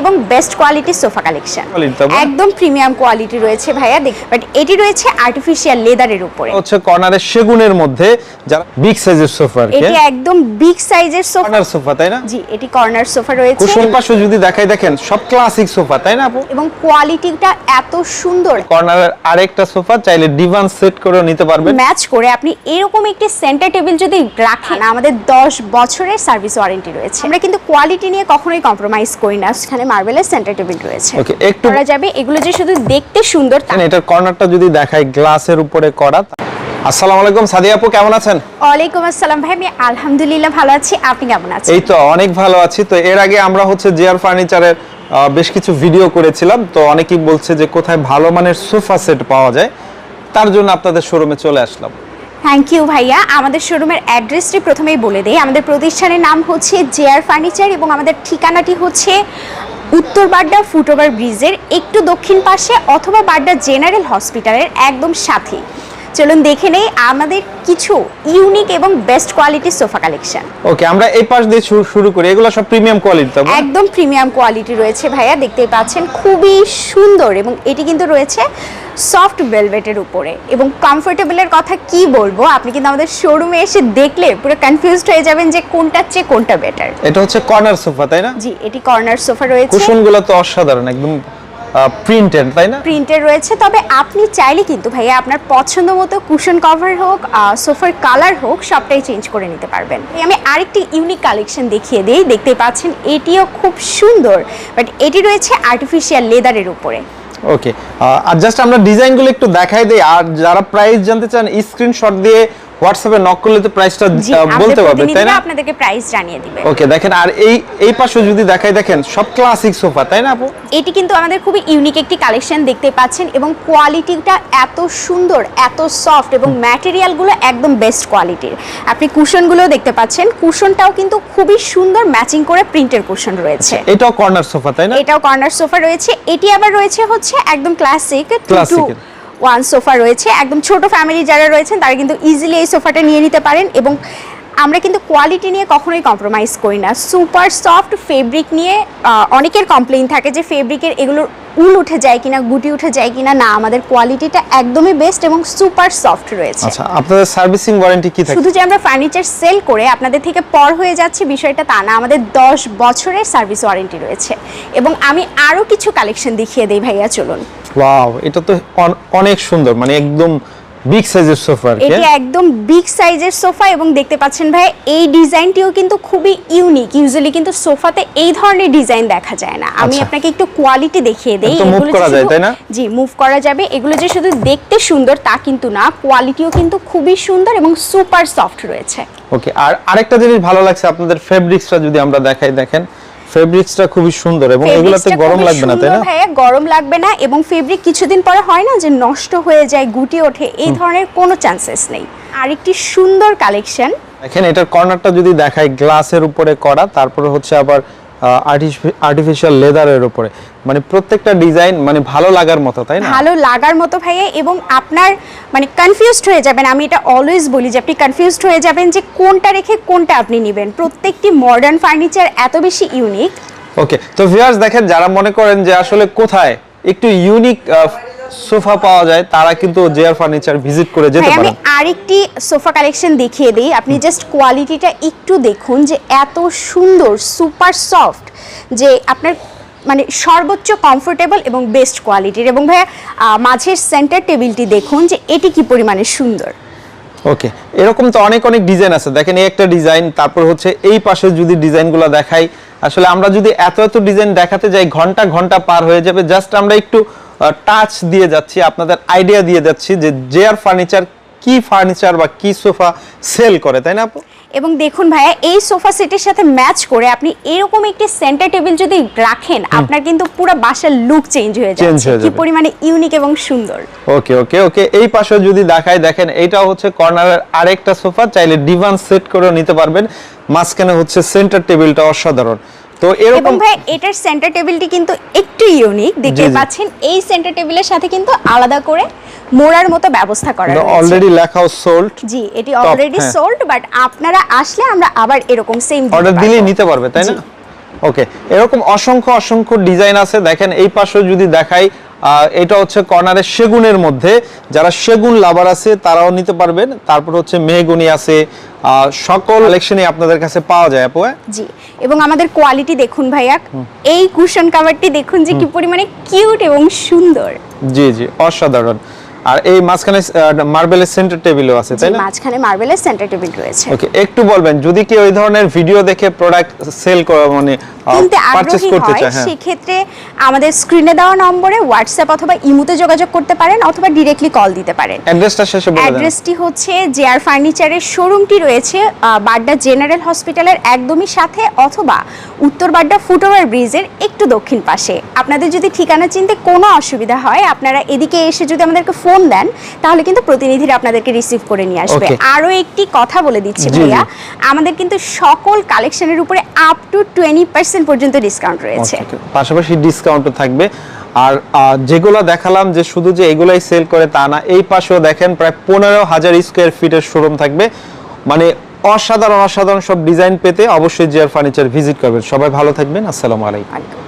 এবং বেস্ট কোয়ালিটির sofa collection? একদম প্রিমিয়াম কোয়ালিটি রয়েছে ভাইয়া দেখ বাট এটি রয়েছে আর্টিফিশিয়াল লেদারের উপরে। হচ্ছে কর্নারের সেগুনের মধ্যে যারা বিগ সাইজের সোফা এটি একদম বিগ সাইজের সোফা কর্নার সোফা তাই না? জি এটি কর্নার সোফা রয়েছে। কুশন পাশে যদি দেখাই দেখেন সব ক্লাসিক সোফা তাই না আপু? এবং কোয়ালিটিটা এত সুন্দর। কর্নারের আরেকটা সোফা চাইলে ডিভান সেট করে নিতে পারবেন। ম্যাচ করে আপনি এরকম একটি সেন্টার টেবিল যদি রাখেন আমাদের 10 বছরের সার্ভিস ওয়ারেন্টি রয়েছে। আমরা কিন্তু কোয়ালিটি নিয়ে কখনোই কম্প্রোমাইজ করি না। সেখানে মার্বেলের সেন্টার টেবিল রয়েছে। ওকে একটু করা যাবে এগুলো যে শুধু দেখতে সুন্দর তা। দেখেন, এটার কর্নারটা যদি দেখাই গ্লাসের উপরে করা আসসালামু আলাইকুম সাদিয়া আপু কেমন আছেন? ওয়ালাইকুম আসসালাম ভাই আমি আলহামদুলিল্লাহ ভালো আছি। আপনি কেমন আছেন? এই তো অনেক ভালো আছি। তো এর আগে আমরা হচ্ছে জিআর ফার্নিচারের বেশ কিছু ভিডিও করেছিলাম। তো অনেকেই বলছে যে কোথায় ভালো মানের সোফা সেট পাওয়া যায় তার জন্য আপনাদের শোরুমে চলে আসলাম। থ্যাংক ইউ ভাইয়া। আমাদের শোরুমের অ্যাড্রেসটি প্রথমেই বলে দেই। আমাদের প্রতিষ্ঠানের নাম হচ্ছে জেআর ফার্নিচার এবং আমাদের ঠিকানাটি হচ্ছে উত্তর বাড্ডা ফুটওভার ব্রিজের একটু দক্ষিণ পাশে অথবা বাড্ডা জেনারেল হসপিটালের একদম সাথে। চলুন দেখে নেই আমাদের কিছু ইউনিক এবং বেস্ট কোয়ালিটির সোফা কালেকশন ওকে আমরা এই পাশ দিয়ে শুরু- করি। এগুলো সব প্রিমিয়াম কোয়ালিটি তো একদম প্রিমিয়াম কোয়ালিটি রয়েছে ভাইয়া দেখতেই পাচ্ছেন। খুবই সুন্দর এবং এটি কিন্তু রয়েছে সফট ভেলভেটের উপরে। এবং কমফোর্টেবলের কথা কি বলব আপনি কিন্তু আমাদের শোরুমে এসে দেখলে পুরো কনফিউজড হয়ে যাবেন যে কোনটার চেয়ে কোনটা বেটার এটা হচ্ছে কর্নার সোফা তাই না? জি এটি কর্নার সোফা রয়েছে। কুশনগুলো তো অসাধারণ একদম প্রিন্টেড তাই না? প্রিন্টের রয়েছে তবে আপনি চাইলে কিন্তু ভাইয়া আপনার পছন্দ মতো কুশন কভার হোক সোফার কালার হোক সবটাই চেঞ্জ করে নিতে পারবেন। আমি আরেকটি ইউনিক কালেকশন দেখিয়ে দিই দেখতে পাচ্ছেন এটিও খুব সুন্দর বাট এটি রয়েছে আর্টিফিশিয়াল লেদারের উপরে। ওকে আর জাস্ট আমরা ডিজাইনগুলো একটু দেখাই দিই আর যারা প্রাইস জানতে চান স্ক্রিনশট দিয়ে হোয়াটসঅ্যাপে নক করলে তো প্রাইসটা বলতে পারবে তাই না? আপনাদেরকে প্রাইস জানিয়ে দিবে। ওকে দেখেন আর এই এই পাশে যদি দেখাই দেখেন সব ক্লাসিক সোফা তাই না আপু? এটি কিন্তু আমাদের খুবই ইউনিক একটি কালেকশন দেখতে পাচ্ছেন এবং কোয়ালিটিটা এত সুন্দর এত সফট এবং ম্যাটেরিয়ালগুলো একদম বেস্ট কোয়ালিটির আপনি কুশনগুলো দেখতে পাচ্ছেন কুশনটাও কিন্তু খুবই সুন্দর ম্যাচিং করে প্রিন্টের কুশন রয়েছে। এটাও কর্নার সোফা তাই না? এটাও কর্নার সোফা রয়েছে এটি আবার রয়েছে হচ্ছে একদম ক্লাসিক এর। ওয়ান সোফা রয়েছে। একদম ছোট ফ্যামিলি যারা রয়েছেন তারা কিন্তু ইজিলি এই সোফাটা নিয়ে নিতে পারেন এবং আমরা কিন্তু কোয়ালিটি নিয়ে কখনোই কম্প্রোমাইজ করি না। সুপার সফট ফেব্রিক নিয়ে অনেকের কমপ্লেইন থাকে যে ফেব্রিকের এগুলোর উল উঠে যায় কিনা গুটি উঠে যায় কিনা না আমাদের কোয়ালিটিটা একদমই বেস্ট এবং সুপার সফট রয়েছে। আচ্ছা আপনাদের সার্ভিসিং ওয়ারেন্টি কি থাকে? শুধু যে আমরা ফার্নিচার সেল করে আপনাদের থেকে পর হয়ে যাচ্ছে বিষয়টা তা না আমাদের দশ বছরের সার্ভিস ওয়ারেন্টি রয়েছে। এবং আমি আরও কিছু কালেকশন দেখিয়ে দিই ভাইয়া চলুন। ওয়াও এটা তো অনেক সুন্দর মানে একদম বিগ সাইজের সোফা আর কি একদম বিগ সাইজের সোফা এবং দেখতে পাচ্ছেন ভাই এই ডিজাইনটিও কিন্তু খুবই ইউনিক ইউজুয়ালি কিন্তু সোফাতে এই ধরনের ডিজাইন দেখা যায় না আমি আচ্ছা। আপনাকে একটু কোয়ালিটি দেখিয়ে দেই এগুলো করা যায়, তাই না? জি মুভ করা যাবে এগুলো যে শুধু দেখতে সুন্দর তা কিন্তু না কোয়ালিটিও কিন্তু খুবই সুন্দর এবং সুপার সফট রয়েছে ওকে আর আরেকটা জিনিস ভালো লাগছে আপনাদের ফেব্রিক্সটা যদি আমরা দেখাই দেখেন ফেব্রিক্সটা খুবই সুন্দর এবং এগুলাতে গরম লাগবে না তাই না? ভাইয়া গরম লাগবে না এবং ফেব্রিক কিছুদিন পরে হয় না যে নষ্ট হয়ে যায় গুটি ওঠে এই ধরনের কোনো চান্সেস নেই। আরেকটি সুন্দর কালেকশন দেখেন এটার কর্নারটা যদি দেখায় গ্লাসের উপরে করা তারপরে হচ্ছে আবার আর্টিফিশিয়াল লেদারের উপরে। মানে প্রত্যেকটা ডিজাইন মানে ভালো লাগার মতো তাই না? ভালো লাগার মতো ভাইয়া এবং আপনার মানে কনফিউজড হয়ে যাবেন। আমি এটা অলওয়েজ বলি যে আপনি কনফিউজড হয়ে যাবেন যে কোনটা রেখে কোনটা আপনি নেবেন। প্রত্যেকটি মডার্ন ফার্নিচার এত বেশি ইউনিক ওকে তো ভিউয়ার্স দেখেন যারা মনে করেন যে আসলে কোথায় একটু ইউনিক সোফা পাওয়া যায় তারা কিন্তু জেআর ফার্নিচার ভিজিট করে যেতে ভাই আমি আরেকটি সোফা কালেকশন দেখিয়ে দিই। আপনি জাস্ট কোয়ালিটিটা একটু দেখুন যে এত সুন্দর সুপার সফট যে আপনার মানে সর্বোচ্চ কমফোর্টেবল এবং বেস্ট কোয়ালিটির এবং ভাইয়া মাঝের সেন্টার টেবিলটি দেখুন যে এটি কি পরিমাণে সুন্দর। ওকে এরকম তো অনেক অনেক ডিজাইন আছে। দেখেন এই একটা ডিজাইন তারপর হচ্ছে এই পাশে যদি ডিজাইনগুলো দেখাই আসলে আমরা যদি এত এত ডিজাইন দেখাতে যাই ঘণ্টা ঘণ্টা পার হয়ে যাবে। জাস্ট আমরা একটু টাচ দিয়ে যাচ্ছি আপনাদের আইডিয়া দিয়ে যাচ্ছি যে জেআর ফার্নিচার কি ফার্নিচার বা কি সোফা সেল করে তাই না এবং দেখুন ভাইয়া এই সোফা সেটের সাথে ম্যাচ করে আপনি এরকম একটি সেন্টার টেবিল যদি রাখেন আপনার কিন্তু পুরো বাসার লুক চেঞ্জ হয়ে যাচ্ছে। কি যাবে। পরিমাণে ইউনিক এবং সুন্দর। ওকে ওকে ওকে এই পাশে যদি দেখাই দেখেন এটা হচ্ছে কর্নারের আরেকটা সোফা চাইলে ডিভান সেট করে নিতে পারবেন। মাঝখানে হচ্ছে সেন্টার টেবিলটা অসাধারণ। তো এরকম ভাই এটার সেন্টার টেবিলটি কিন্তু একটু ইউনিক দেখতে। পাচ্ছেন এই সেন্টার টেবিলের সাথে কিন্তু আলাদা করে মোড়ার মতো ব্যবস্থা করা রয়েছে। অলরেডি লেখাও সোল্ড জি এটি অলরেডি। সোল্ড বাট আপনারা আসলে আমরা আবার এরকম সেম অর্ডার দিলেই নিতে পারবে তাই না? ওকে এরকম অসংখ্য অসংখ্য ডিজাইন আছে। দেখেন এই পাশে যদি দেখাই এটা হচ্ছে কর্নারের সেগুনের মধ্যে। যারা সেগুন লাভার আছে তারাও নিতে পারবেন। তারপর হচ্ছে মেহগুনি আছে। সকল কালেকশনই আপনাদের কাছে পাওয়া যায় আপু হ্যাঁ? জি এবং আমাদের কোয়ালিটি দেখুন ভাইয়া। এই কুশন কাভারটি দেখুন যে কি পরিমাণে কিউট এবং সুন্দর। জি জি অসাধারণ। আর এই মাঝখানে মার্বেলের সেন্টার টেবিলও আছে তাই না? মাঝখানে মার্বেলের সেন্টার টেবিল রয়েছে। ওকে একটু বলবেন যদি কেউ ওই ধরনের ভিডিও দেখে প্রোডাক্ট সেল করা মানে কিনতে আগ্রহী হয় হ্যাঁ। সেক্ষেত্রে আমাদের স্ক্রিনে দেওয়া নম্বরে হোয়াটসঅ্যাপ অথবা ইমুতে যোগাযোগ করতে পারেন অথবা ডিরেক্টলি কল দিতে পারেন। অ্যাড্রেসটা শেষে বলে দেন। অ্যাড্রেসটি হচ্ছে জেআর ফার্নিচারের শোরুমটি রয়েছে বাড্ডা জেনারেল হসপিটালের একদমই সাথে অথবা উত্তর বাড্ডা ফুটওভার ব্রিজের একটু দক্ষিণ পাশে। আপনাদের যদি ঠিকানা চিনতে কোনো অসুবিধা হয় আপনারা এদিকে এসে যদি আমাদেরকে ফোন দেন তাহলে কিন্তু প্রতিনিধিরা আপনাদেরকে রিসিভ করে নিয়ে আসবে। আরও একটি কথা বলে দিচ্ছি ভাইয়া আমাদের কিন্তু সকল কালেকশনের উপরে আপ টু টোয়েন্টি পার্সেন্ট পর্যন্ত ডিসকাউন্ট রয়েছে। Okay, okay. পাশাপাশি ডিসকাউন্টও থাকবে। আর যেগুলো দেখালাম যে শুধু যে এগুলাই সেল করে তা না এই পাশেও দেখেন প্রায় পনেরো হাজার স্কোয়ার ফিটের শোরুম থাকবে। মানে অসাধারণ অসাধারণ সব ডিজাইন পেতে অবশ্যই জিয়ার ফার্নিচার ভিজিট করবেন। সবাই ভালো থাকবেন। আসসালামু আলাইকুম।